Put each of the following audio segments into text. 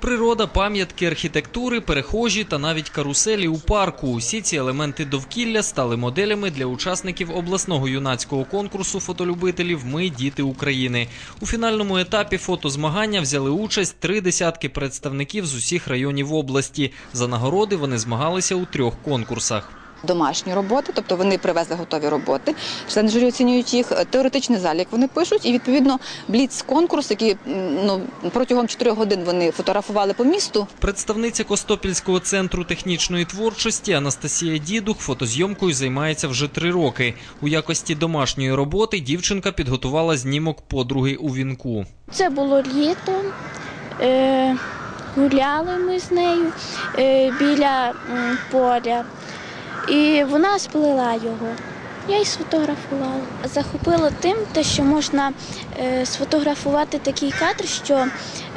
Природа, пам'ятки архітектури, перехожі та навіть каруселі у парку. Усі ці елементи довкілля стали моделями для учасників обласного юнацького конкурсу фотолюбителів Ми діти України. У фінальному етапі фотозмагання взяли участь три десятки представників з усіх районів області. За нагороди вони змагалися у трьох конкурсах. Домашні роботи, тобто вони привезли готові роботи. Члени журі оцінюють їх теоретичний залік. Вони пишуть, і відповідно бліц конкурс, який ну протягом 4 годин вони фотографували по місту. Представниця Костопільського центру технічної творчості Анастасія Дідух фотозйомкою займається вже три роки. У якості домашньої роботи дівчинка підготувала знімок подруги у вінку. Це було літо. Е, гуляли ми з нею е, біля поля, і вона сплела його. Я й сфотографувала. Захопило тим, те, що можна е, сфотографувати такий кадр, що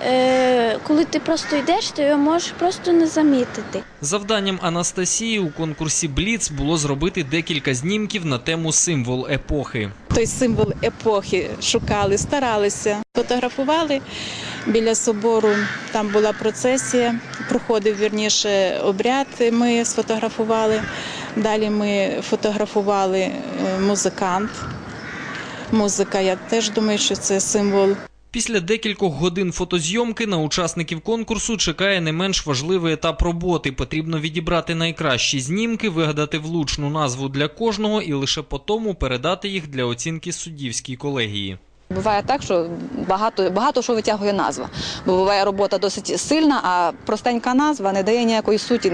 е, коли ти просто йдеш, ти його можеш просто не замітити. Завданням Анастасії у конкурсі Бліц було зробити декілька знімків на тему символ епохи. той символ епохи шукали, старалися, фотографували біля собору. Там була процесія, проходив вірніше обряд. Ми сфотографували. Далі ми фотографували е, музикант. Музика, я теж думаю, що це символ Після декількох годин фотозйомки на учасників конкурсу чекає не менш важливий етап роботи. Потрібно відібрати найкращі знімки, вигадати влучну назву для кожного і лише по тому передати їх для оцінки суддівській колегії. Буває так, що багато, багато що витягує назва. Бо буває робота досить сильна, а простенька назва не дає ніякої суті,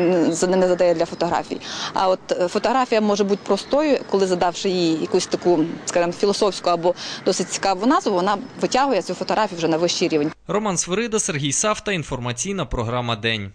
не задає для фотографій. А от е, фотографія може бути простою, коли задавши їй якусь таку, скажімо, філософську або досить цікаву назву, вона витягує цю фотографію вже на вищий рівень. Роман Свирида, Сергій Савта. Інформаційна програма День.